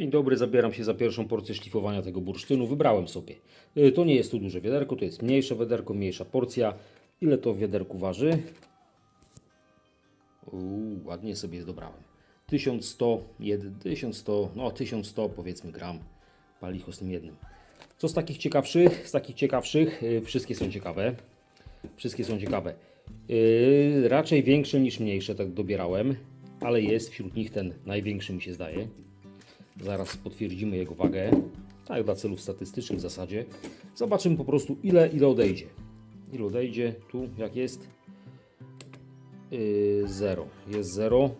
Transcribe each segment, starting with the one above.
Dzień dobry, zabieram się za pierwszą porcję szlifowania tego bursztynu. Wybrałem sobie. Y, To nie jest tu duże wiaderko, to jest mniejsze wiaderko, mniejsza porcja. Ile to w wiaderku waży? Uuu, ładnie sobie dobrałem. 1100, jed- 1100, no 1100 powiedzmy gram palicho z tym jednym. Co z takich ciekawszych? Z takich ciekawszych, y, wszystkie są ciekawe. Wszystkie są ciekawe. Yy, raczej większe niż mniejsze, tak dobierałem, ale jest wśród nich ten największy mi się zdaje. Zaraz potwierdzimy jego wagę, tak dla celów statystycznych w zasadzie. Zobaczymy po prostu ile, ile odejdzie. Ile odejdzie, tu jak jest? Yy, zero. Jest zero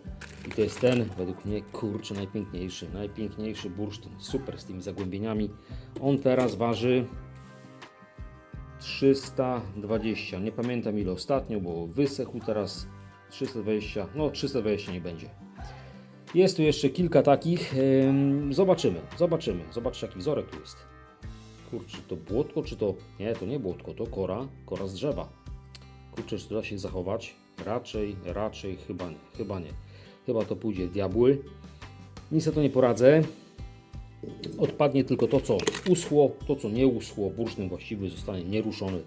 i to jest ten, według mnie, kurczę, najpiękniejszy. Najpiękniejszy bursztyn. Super z tymi zagłębieniami. On teraz waży 320. Nie pamiętam ile ostatnio, bo wysechł teraz 320. No 320 nie będzie. Jest tu jeszcze kilka takich. Ym, Zobaczymy, zobaczymy. Zobaczcie jaki wzorek tu jest. Kurczę, to błotko czy to... Nie, to nie błotko, to kora. Kora z drzewa. Kurczę, czy to da się zachować? Raczej, raczej chyba nie. Chyba nie. Chyba to pójdzie diabły. Nic na to nie poradzę. Odpadnie tylko to, co uschło, to, co nie uschło, bursztyn właściwy zostanie nieruszony.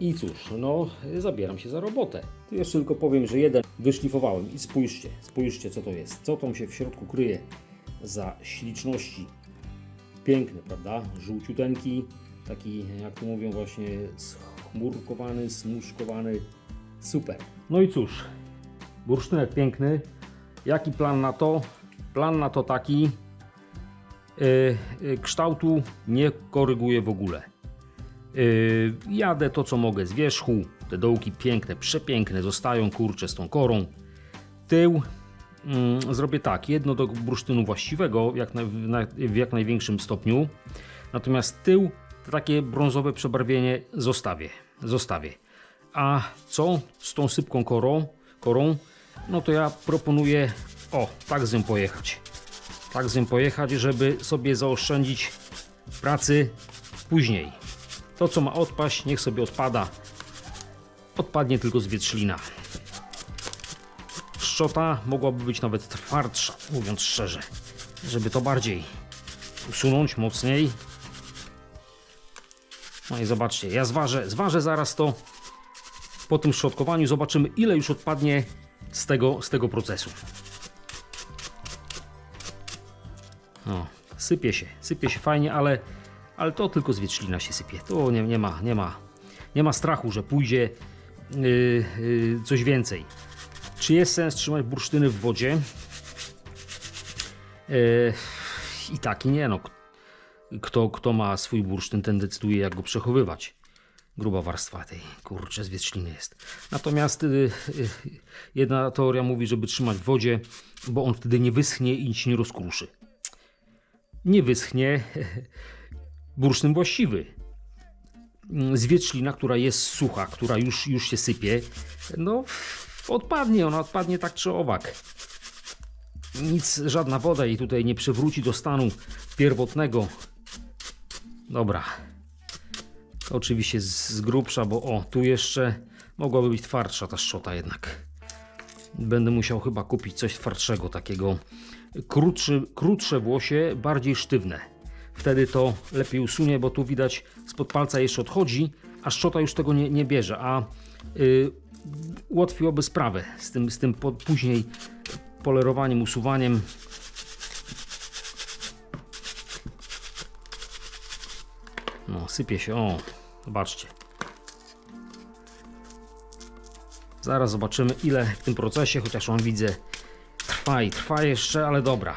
I cóż, no, zabieram się za robotę. Tu jeszcze tylko powiem, że jeden wyszlifowałem i spójrzcie, spójrzcie, co to jest. Co tam się w środku kryje za śliczności. Piękny, prawda? Żółciuteńki, taki, jak to mówią, właśnie schmurkowany, smuszkowany. Super. No i cóż, bursztynek piękny. Jaki plan na to? Plan na to taki, kształtu nie koryguję w ogóle. Y, Jadę to co mogę z wierzchu. Te dołki piękne, przepiękne zostają kurcze z tą korą. Tył mm, zrobię tak, jedno do bursztynu właściwego jak, naj, w na- w jak największym stopniu. Natomiast tył, takie brązowe przebarwienie zostawię. zostawię. A co z tą sypką korą, korą? No to ja proponuję, o, tak z nią pojechać tak z nim pojechać, żeby sobie zaoszczędzić pracy później. To, co ma odpaść, niech sobie odpada. Odpadnie tylko zwietrzlina. Szczota mogłaby być nawet twardsza, mówiąc szczerze, żeby to bardziej usunąć mocniej. No i zobaczcie, ja zważę, zważę zaraz to po tym szczotkowaniu, zobaczymy ile już odpadnie z tego, z tego procesu. No, sypie się, sypie się fajnie, ale, ale to tylko z wietrzlina się sypie. To nie, nie, ma, nie, ma, nie ma strachu, że pójdzie yy, yy, coś więcej. Czy jest sens trzymać bursztyny w wodzie? Yy, I tak i nie. No. Kto, kto ma swój bursztyn, ten decyduje jak go przechowywać. Gruba warstwa tej, kurczę, z wietrzliny jest. Natomiast yy, yy, jedna teoria mówi, żeby trzymać w wodzie, bo on wtedy nie wyschnie i nic nie rozkruszy nie wyschnie bursztyn właściwy. Zwietrzlina, która jest sucha, która już, już się sypie, no odpadnie, ona odpadnie tak czy owak. Nic, żadna woda jej tutaj nie przywróci do stanu pierwotnego. Dobra. Oczywiście z, z grubsza, bo o, tu jeszcze mogłaby być twardsza ta szczota jednak. Będę musiał chyba kupić coś twardszego, takiego krótszy, krótsze włosie, bardziej sztywne. Wtedy to lepiej usunie, bo tu widać spod palca jeszcze odchodzi, a szczota już tego nie, nie bierze, a y, ułatwiłoby sprawę z tym, z tym po, później polerowaniem, usuwaniem. No, sypie się, o, zobaczcie. Zaraz zobaczymy ile w tym procesie, chociaż on widzę trwa i trwa jeszcze, ale dobra.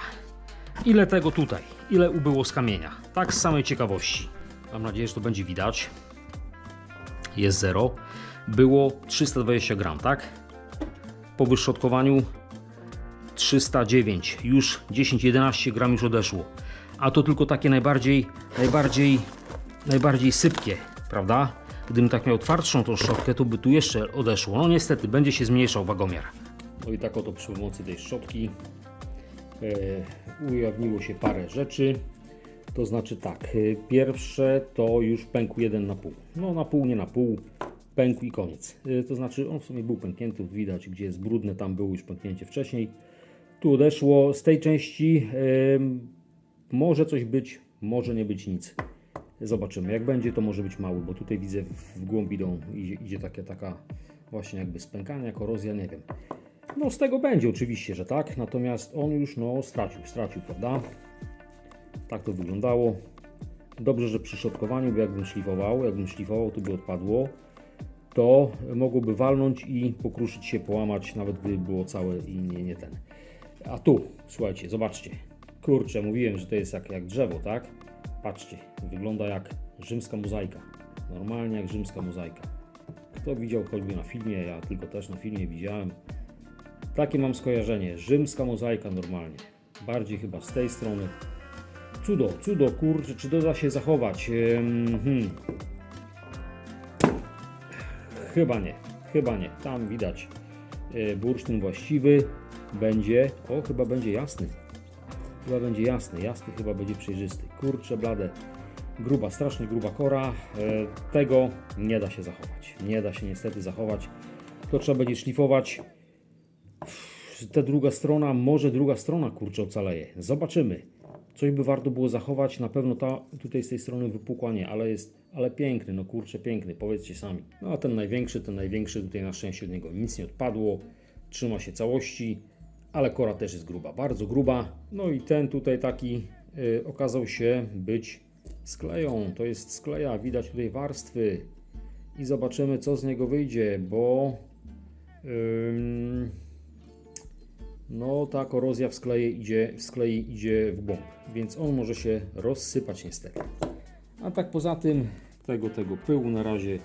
Ile tego tutaj? Ile ubyło z kamienia? Tak z samej ciekawości. Mam nadzieję, że to będzie widać. Jest 0. Było 320 gram, tak? Po wyszczotkowaniu 309. Już 10-11 gram już odeszło. A to tylko takie najbardziej, najbardziej, najbardziej sypkie, prawda? Gdybym tak miał twardszą tą szczotkę, to by tu jeszcze odeszło. No niestety, będzie się zmniejszał wagomiar. No i tak oto przy pomocy tej szczotki e, ujawniło się parę rzeczy. To znaczy tak, e, pierwsze to już pękł jeden na pół. No na pół, nie na pół, pękł i koniec. E, to znaczy on w sumie był pęknięty, widać gdzie jest brudne, tam było już pęknięcie wcześniej. Tu odeszło z tej części Może coś być, może nie być nic. Zobaczymy. Jak będzie, to może być mały, bo tutaj widzę w, głąb idą, idzie, idzie takie, taka właśnie jakby spękania, korozja, nie wiem. No z tego będzie oczywiście, że tak, natomiast on już no stracił, stracił, prawda? Tak to wyglądało. Dobrze, że przy szopkowaniu, bo jakbym szlifował, jakbym szlifował, to by odpadło, to mogłoby walnąć i pokruszyć się, połamać, nawet gdyby było całe i nie, nie ten. A tu, słuchajcie, zobaczcie. Kurczę, mówiłem, że to jest jak, jak drzewo, tak? Patrzcie, wygląda jak rzymska mozaika. Normalnie jak rzymska mozaika. Kto widział choćby na filmie, ja tylko też na filmie widziałem. Takie mam skojarzenie. Rzymska mozaika normalnie. Bardziej chyba z tej strony. Cudo, cudo, kurczę, czy to da się zachować? Ehm, hmm. Chyba nie, chyba nie. Tam widać e, bursztyn właściwy. Będzie, o chyba będzie jasny. Chyba będzie jasny, jasny chyba będzie przejrzysty. Kurczę blade, gruba, strasznie gruba kora. E, tego nie da się zachować. Nie da się niestety zachować. To trzeba będzie szlifować. Ta druga strona, może druga strona kurczę ocaleje. Zobaczymy. Coś by warto było zachować. Na pewno ta tutaj z tej strony wypukła nie, ale jest, ale piękny, no kurczę piękny, powiedzcie sami. No a ten największy, ten największy tutaj na szczęście od niego nic nie odpadło. Trzyma się całości, ale kora też jest gruba, bardzo gruba. No i ten tutaj taki y, okazał się być skleją. To jest skleja, widać tutaj warstwy. I zobaczymy co z niego wyjdzie, bo ym, no ta korozja w skleje idzie, w sklei idzie w głąb, więc on może się rozsypać niestety. A tak poza tym tego, tego pyłu na razie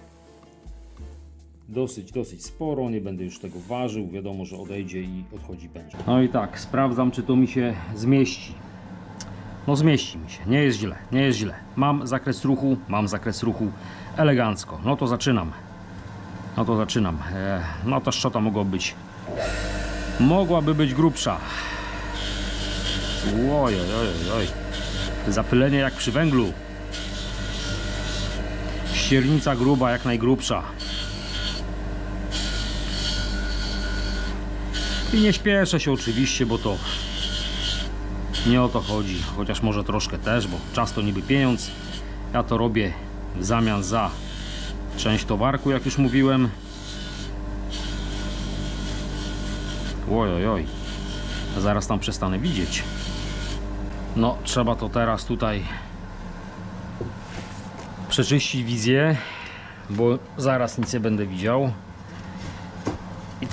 dosyć, dosyć sporo, nie będę już tego ważył, wiadomo, że odejdzie i odchodzi będzie. No i tak, sprawdzam czy to mi się zmieści. No zmieści mi się, nie jest źle, nie jest źle. Mam zakres ruchu, mam zakres ruchu elegancko. No to zaczynam. No to zaczynam. E, no ta szczota mogła być mogłaby być grubsza. Oj, oj, oj, oj. Zapylenie jak przy węglu. Ściernica gruba, jak najgrubsza. I nie śpieszę się oczywiście, bo to nie o to chodzi. Chociaż może troszkę też, bo czas to niby pieniądz. Ja to robię w zamian za część towarku, jak już mówiłem. Oj, oj, oj. Zaraz tam przestanę widzieć. No, trzeba to teraz tutaj przeczyścić wizję, bo zaraz nic nie będę widział.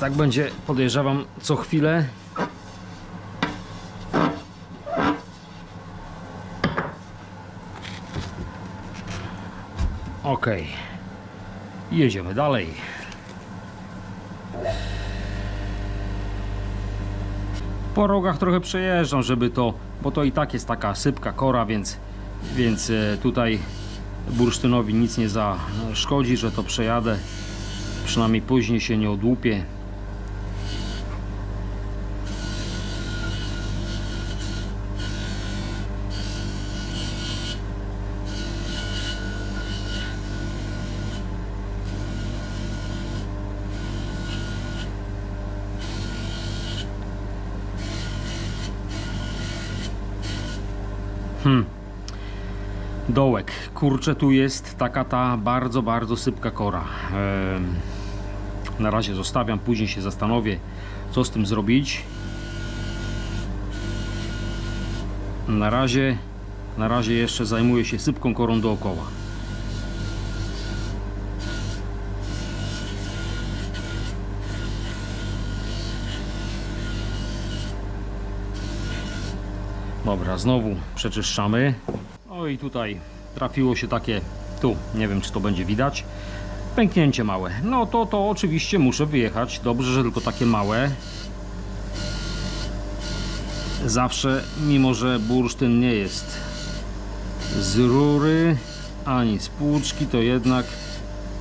Tak będzie, podejrzewam, co chwilę. Ok. Jedziemy dalej. po rogach trochę przejeżdżam, żeby to, bo to i tak jest taka sypka kora, więc, więc e, tutaj bursztynowi nic nie zaszkodzi, że to przejadę. Przynajmniej później się nie odłupię. Dołek. Kurczę, tu jest taka ta bardzo, bardzo sypka kora. Na razie zostawiam, później się zastanowię, co z tym zrobić. Na razie, na razie jeszcze zajmuję się sypką korą dookoła. Dobra, znowu przeczyszczamy. No i tutaj trafiło się takie, tu, nie wiem czy to będzie widać, pęknięcie małe. No to to oczywiście muszę wyjechać. Dobrze, że tylko takie małe. Zawsze, mimo że bursztyn nie jest z rury, ani z płuczki, to jednak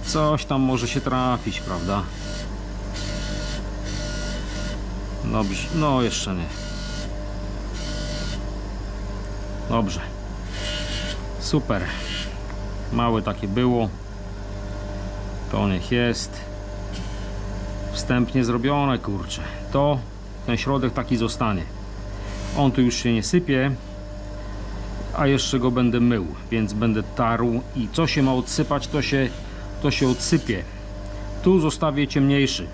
coś tam może się trafić, prawda? Dobrze, no jeszcze nie. Dobrze. Super. Małe takie było. To niech jest. Wstępnie zrobione, kurczę. To ten środek taki zostanie. On tu już się nie sypie. a jeszcze go będę mył, więc będę tarł i co się ma odsypać, to się, to się odsypie. Tu zostawię ciemniejszy.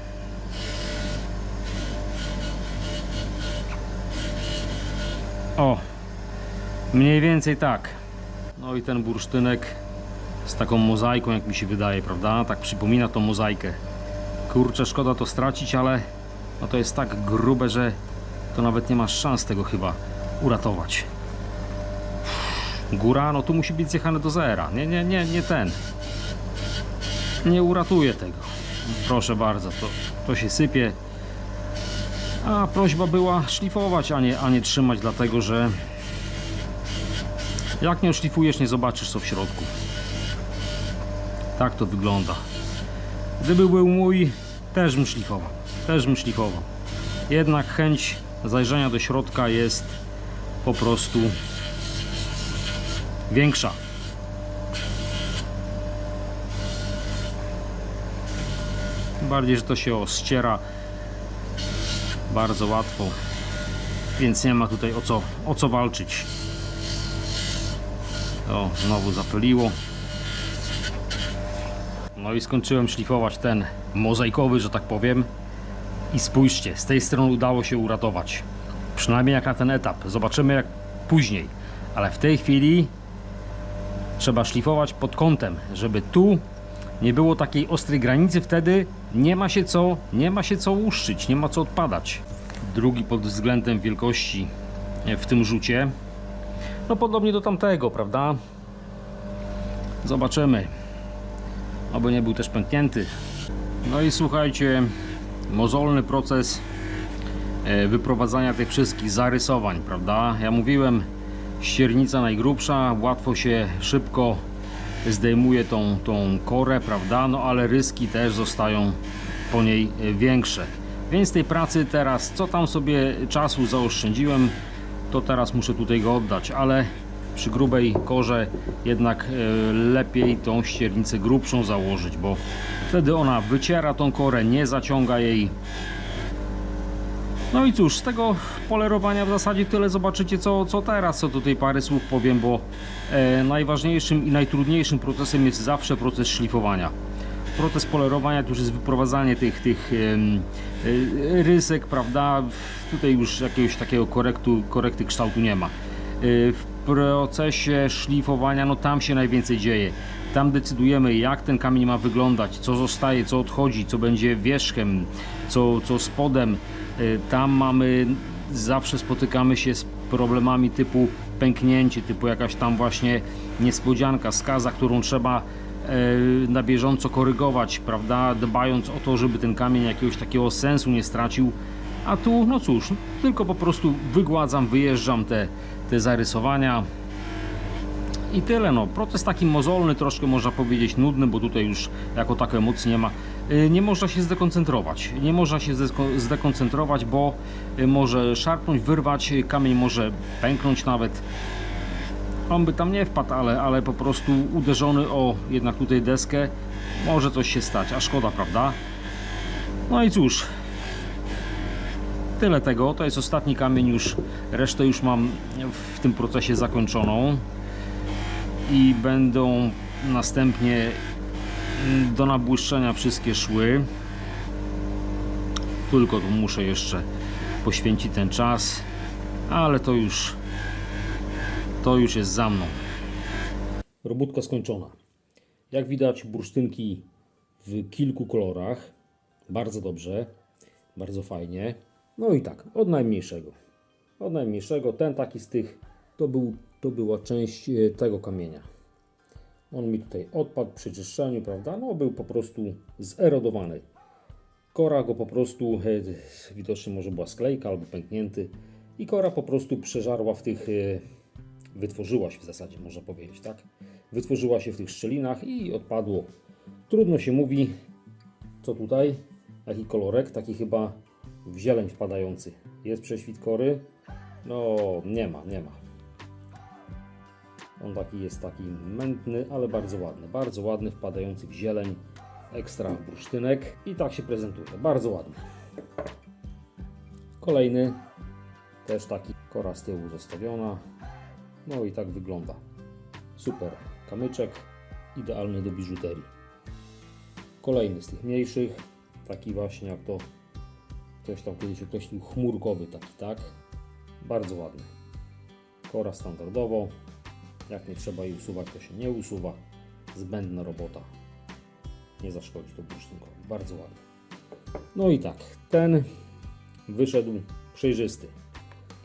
O, mniej więcej tak. No i ten bursztynek z taką mozaiką, jak mi się wydaje, prawda? Tak przypomina tą mozaikę. Kurczę, szkoda to stracić, ale no to jest tak grube, że to nawet nie masz szans tego chyba uratować. Góra, no tu musi być zjechane do zera. Nie, nie, nie, nie ten. Nie uratuje tego. Proszę bardzo, to, to się sypie. A prośba była szlifować, a nie, a nie trzymać, dlatego że jak nie oszlifujesz, nie zobaczysz co w środku. Tak to wygląda. Gdyby był mój, też bym szlifował. Też bym szlifował. Jednak chęć zajrzenia do środka jest po prostu większa. Tym Bardziej, że to się ściera bardzo łatwo, więc nie ma tutaj o co, o co walczyć. O, znowu zapyliło. No i skończyłem szlifować ten mozaikowy, że tak powiem. I spójrzcie, z tej strony udało się uratować. Przynajmniej jak na ten etap. Zobaczymy jak później. Ale w tej chwili trzeba szlifować pod kątem, żeby tu nie było takiej ostrej granicy, wtedy nie ma się co, nie ma się co łuszczyć, nie ma co odpadać. Drugi pod względem wielkości w tym rzucie. No podobnie do tamtego, prawda? Zobaczymy. Oby nie był też pęknięty. No i słuchajcie, mozolny proces e, wyprowadzania tych wszystkich zarysowań, prawda? Ja mówiłem, ściernica najgrubsza, łatwo się szybko zdejmuje tą, tą korę, prawda? No ale ryski też zostają po niej e, większe. Więc tej pracy teraz, co tam sobie czasu zaoszczędziłem, to teraz muszę tutaj go oddać, ale przy grubej korze jednak e, lepiej tą ściernicę grubszą założyć, bo wtedy ona wyciera tą korę, nie zaciąga jej. No i cóż, z tego polerowania w zasadzie tyle zobaczycie co, co teraz, co tutaj parę słów powiem, bo e, najważniejszym i najtrudniejszym procesem jest zawsze proces szlifowania. Proces polerowania to już jest wyprowadzanie tych, tych e, rysek, prawda? Tutaj już jakiegoś takiego korektu, korekty kształtu nie ma. E, w procesie szlifowania, no tam się najwięcej dzieje. Tam decydujemy, jak ten kamień ma wyglądać, co zostaje, co odchodzi, co będzie wierzchem, co, co spodem. Y, Tam mamy, zawsze spotykamy się z problemami typu pęknięcie, typu jakaś tam właśnie niespodzianka, skaza, którą trzeba e, na bieżąco korygować, prawda, dbając o to, żeby ten kamień jakiegoś takiego sensu nie stracił. A tu, no cóż, tylko po prostu wygładzam, wyjeżdżam te, te zarysowania, i tyle, no. Proces taki mozolny, troszkę można powiedzieć nudny, bo tutaj już jako tak emocji nie ma. Y, Nie można się zdekoncentrować. Nie można się zdeko- zdekoncentrować, bo y, może szarpnąć, wyrwać, kamień może pęknąć nawet. On by tam nie wpadł, ale, ale po prostu uderzony o jednak tutaj deskę może coś się stać, a szkoda, prawda? No i cóż, tyle tego. To jest ostatni kamień już. Resztę już mam w tym procesie zakończoną i będą następnie do nabłyszczenia wszystkie szły. Tylko tu muszę jeszcze poświęcić ten czas, ale to już to już jest za mną. Robótka skończona. Jak widać bursztynki w kilku kolorach. Bardzo dobrze, bardzo fajnie. No i tak, od najmniejszego. Od najmniejszego, ten taki z tych, to, był, to była część e, tego kamienia. On mi tutaj odpadł przy czyszczeniu, prawda? No był po prostu zerodowany. Kora go po prostu, e, widocznie może była sklejka albo pęknięty i kora po prostu przeżarła w tych, e, wytworzyła się w zasadzie, można powiedzieć, tak? Wytworzyła się w tych szczelinach i odpadło. Trudno się mówi, co tutaj, jaki kolorek, taki chyba w zieleń wpadający. Jest prześwit kory? No, nie ma, nie ma. On taki jest taki mętny, ale bardzo ładny. Bardzo ładny, wpadający w zieleń. Ekstra bursztynek. I tak się prezentuje. Bardzo ładny. Kolejny. Też taki kora z tyłu zostawiona. No i tak wygląda. Super. Kamyczek idealny do biżuterii. Kolejny z tych mniejszych, taki właśnie jak to ktoś tam kiedyś określił, chmurkowy taki, tak? Bardzo ładny. Kora standardowo. Jak nie trzeba jej usuwać, to się nie usuwa. Zbędna robota. Nie zaszkodzi to bursztynkowi. Bardzo ładny. No i tak, ten wyszedł przejrzysty.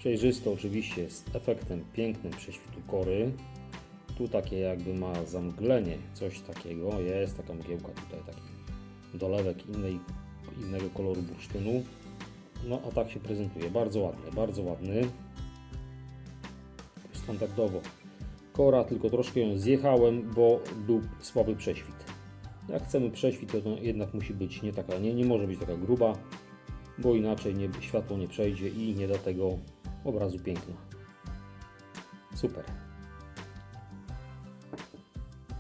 Przejrzysty oczywiście z efektem pięknym prześwitu kory. Tu takie jakby ma zamglenie, coś takiego. Jest taka mgiełka tutaj, taki dolewek innej, innego koloru bursztynu. No a tak się prezentuje. Bardzo ładny, bardzo ładny. Standardowo kora, tylko troszkę ją zjechałem, bo był słaby prześwit. Jak chcemy prześwit, to no jednak musi być nie taka, nie, nie może być taka gruba, bo inaczej nie, światło nie przejdzie i nie da tego obrazu piękna. Super.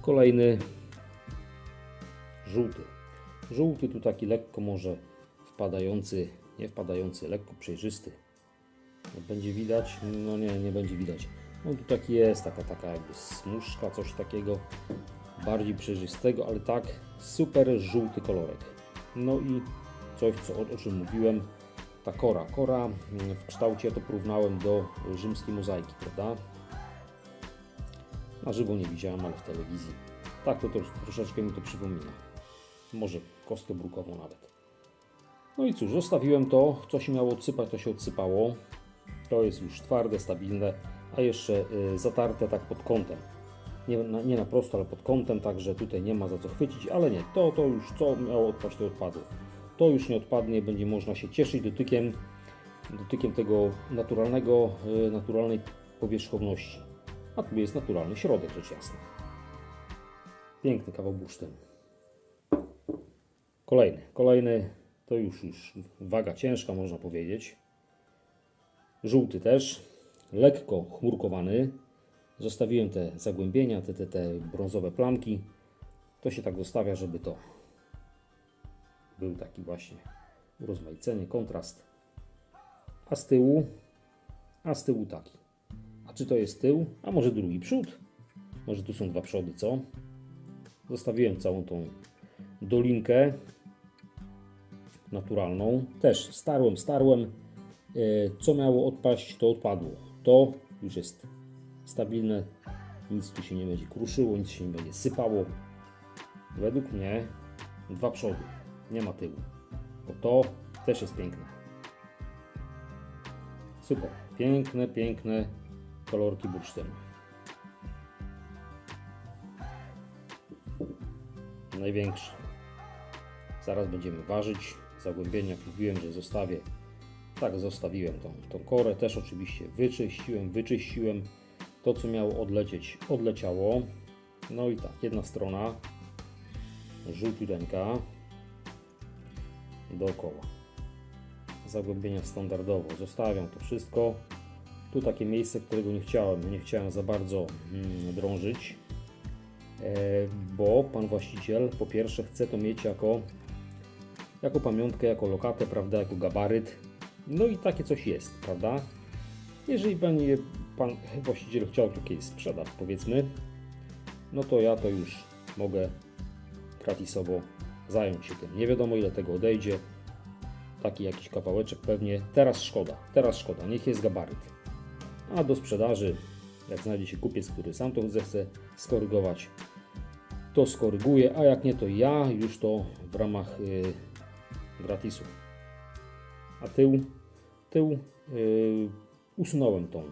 Kolejny żółty. Żółty tu taki lekko może wpadający, nie wpadający, lekko przejrzysty. Będzie widać? No nie, nie będzie widać. No tu taki jest, taka, taka jakby smuszka, coś takiego bardziej przejrzystego, ale tak super żółty kolorek. No i coś, co, o, czym mówiłem, ta kora. Kora mm, w kształcie to porównałem do rzymskiej mozaiki, prawda? Na żywo nie widziałem, ale w telewizji. Tak to, to troszeczkę mi to przypomina. Może kostkę brukową nawet. No i cóż, zostawiłem to. Co się miało odsypać, to się odsypało. To jest już twarde, stabilne, a jeszcze y, zatarte tak pod kątem. Nie na, nie na prosto, ale pod kątem, także tutaj nie ma za co chwycić, ale nie, to, to już co miało odpaść, to odpadło. To już nie odpadnie, będzie można się cieszyć dotykiem, dotykiem tego naturalnego, y, naturalnej powierzchowności. A tu jest naturalny środek, rzecz jasna. Piękny kawał bursztynu. Kolejny, kolejny, to już, już waga ciężka, można powiedzieć. Żółty też, lekko chmurkowany. Zostawiłem te zagłębienia, te, te, te brązowe plamki. To się tak zostawia, żeby to był taki właśnie urozmaicenie, kontrast. A z tyłu, a z tyłu taki. A czy to jest tył? A może drugi przód? Może tu są dwa przody, co? Zostawiłem całą tą dolinkę naturalną. Też starłem, starłem. E, Co miało odpaść, to odpadło. To już jest stabilne. Nic tu się nie będzie kruszyło, nic się nie będzie sypało. Według mnie dwa przody. Nie ma tyłu. Bo to też jest piękne. Super. Piękne, piękne kolorki bursztynu. Największy. Zaraz będziemy ważyć. Zagłębienie, jak mówiłem, że zostawię. Tak, zostawiłem tą, tą korę. Też oczywiście wyczyściłem, wyczyściłem. To, co miało odlecieć, odleciało. No i tak, jedna strona żółciuteńka dookoła. Zagłębienia standardowo. Zostawiam to wszystko. Tu takie miejsce, którego nie chciałem. Nie chciałem za bardzo mm, drążyć, e, bo pan właściciel po pierwsze chce to mieć jako, jako pamiątkę, jako lokatę, prawda, jako gabaryt. No i takie coś jest, prawda? Jeżeli będzie pan właściciel chciał tu kiedyś sprzedać, powiedzmy, no to ja to już mogę gratisowo zająć się tym. Nie wiadomo ile tego odejdzie. Taki jakiś kawałeczek pewnie. Teraz szkoda, teraz szkoda, niech jest gabaryt. A do sprzedaży, jak znajdzie się kupiec, który sam to zechce skorygować, to skoryguje, a jak nie, to ja już to w ramach y, gratisu. A tył, tył y, usunąłem tą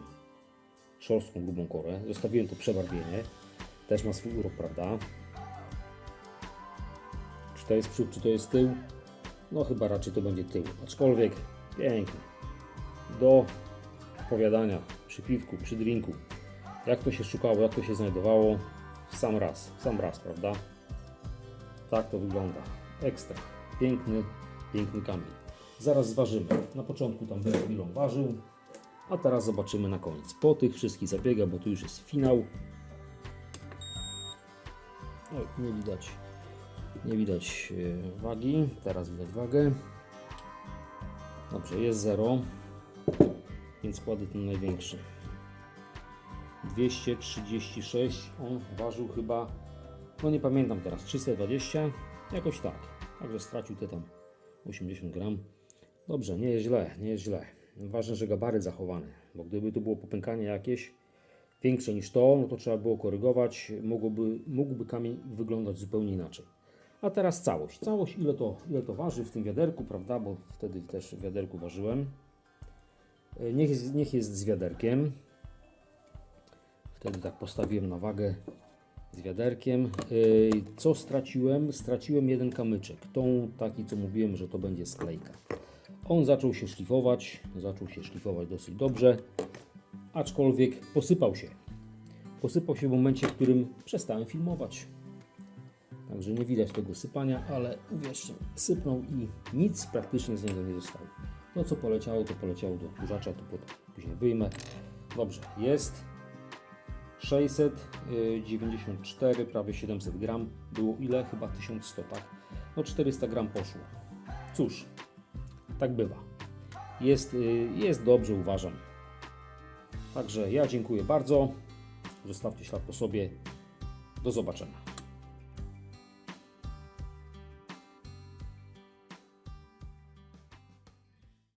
szorstką, grubą korę, zostawiłem to przebarwienie, też ma swój urok, prawda? Czy to jest przód, czy to jest tył? No chyba raczej to będzie tył, aczkolwiek pięknie. Do opowiadania przy piwku, przy drinku, jak to się szukało, jak to się znajdowało, w sam raz, w sam raz, prawda? Tak to wygląda. Ekstra. Piękny, piękny kamień. Zaraz zważymy. Na początku tam będę chwilą ważył, a teraz zobaczymy na koniec. Po tych wszystkich zabiegach, bo tu już jest finał. Oj, nie widać, nie widać e, wagi. Teraz widać wagę. Dobrze, jest 0, więc kładę ten największy. 236. On ważył chyba, no nie pamiętam teraz, 320, jakoś tak. Także stracił te tam 80 gram. Dobrze, nie jest źle, nie jest źle. Ważne, że gabaryt zachowany, bo gdyby tu było popękanie jakieś większe niż to, no to trzeba było korygować, mogłoby, mógłby kamień wyglądać zupełnie inaczej. A teraz całość. Całość, ile to, ile to waży w tym wiaderku, prawda? Bo wtedy też w wiaderku ważyłem. E, Niech jest, niech jest z wiaderkiem. Wtedy tak postawiłem na wagę z wiaderkiem. Yy, Co straciłem? Straciłem jeden kamyczek. Tą taki, co mówiłem, że to będzie sklejka. On zaczął się szlifować, zaczął się szlifować dosyć dobrze, aczkolwiek posypał się. Posypał się w momencie, w którym przestałem filmować. Także nie widać tego sypania, ale uwierzcie, sypnął i nic praktycznie z niego nie zostało. To co poleciało, to poleciało do kurzacza, to pot- później wyjmę. Dobrze, jest 694, prawie 700 gram. Było ile? Chyba 1100, tak? No 400 gram poszło. Cóż, tak bywa. Jest, y, jest dobrze, uważam. Także ja dziękuję bardzo. Zostawcie ślad po sobie. Do zobaczenia.